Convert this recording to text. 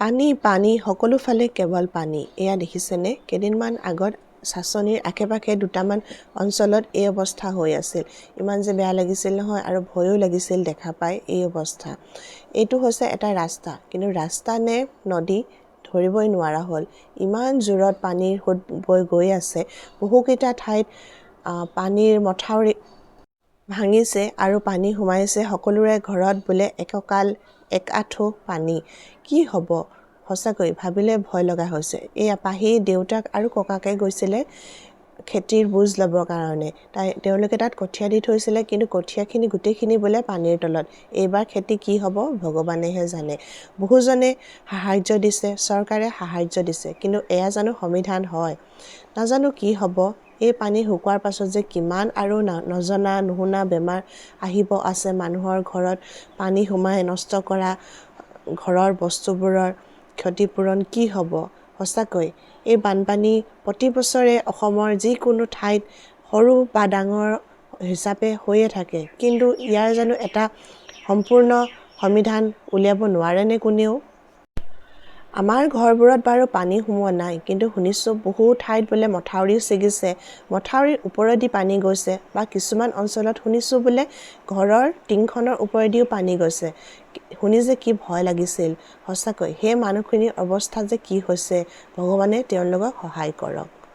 পানী পানী সকলোফালে কেৱল পানী। এয়া দেখিছেনে? কেইদিনমান আগত চাচনিৰ আশে পাশে দুটামান অঞ্চলত এই অৱস্থা হৈ আছিল। ইমান যে বেয়া লাগিছিল নহয় আৰু ভয়ো লাগিছিল দেখা পাই এই অৱস্থা। এইটো হৈছে এটা ৰাস্তা। কিন্তু ৰাস্তা নে নদী ধৰিবই নোৱাৰা হ'ল। ইমান জোৰত পানীৰ সোঁত বৈ গৈ আছে। বহুকেইটা ঠাইত পানীৰ মথাউৰি ভাঙিছে আৰু পানী সোমাইছে সকলোৰে ঘৰত বোলে একঁকাল এক আঁঠু পানী। কি হ'ব? সঁচাকৈ ভাবিলে ভয় লগা হৈছে। এয়া পাহি দেউতাক আৰু ককাকে গৈছিলে খেতিৰ বুজ ল'বৰ কাৰণে। তাই তেওঁলোকে তাত কঠীয়া দি থৈছিলে কিন্তু কঠীয়াখিনি গোটেইখিনি বোলে পানীৰ তলত। এইবাৰ খেতি কি হ'ব ভগৱানেহে জানে। বহুজনে সাহাৰ্য দিছে চৰকাৰে সাহাৰ্য দিছে কিন্তু এয়া জানো সংবিধান হয়। নাজানো কি হ'ব। এই পানী শুকোৱাৰ পাছত যে কিমান আৰু নজনা নুশুনা বেমাৰ আহিব আছে মানুহৰ ঘৰত পানী সোমাই নষ্ট কৰা ঘৰৰ বস্তুবোৰৰ ক্ষতিপূৰণ কি হ'ব? সঁচাকৈ এই বানপানী প্ৰতি বছৰে অসমৰ যিকোনো ঠাইত সৰু বা ডাঙৰ হিচাপে হৈয়ে থাকে। কিন্তু ইয়াৰ জানো এটা সম্পূৰ্ণ সমাধান উলিয়াব নোৱাৰেনে কোনেও? আমাৰ ঘৰবোৰত বাৰু পানী সোমোৱা নাই কিন্তু শুনিছোঁ বহু ঠাইত বোলে মথাউৰিও ছিগিছে মথাউৰিৰ ওপৰেদি পানী গৈছে বা কিছুমান অঞ্চলত শুনিছোঁ বোলে ঘৰৰ টিংখনৰ ওপৰেদিও পানী গৈছে। শুনি যে কি ভয় লাগিছিল। সঁচাকৈ সেই মানুহখিনিৰ অৱস্থা যে কি হৈছে ভগৱানে তেওঁলোকক সহায় কৰক।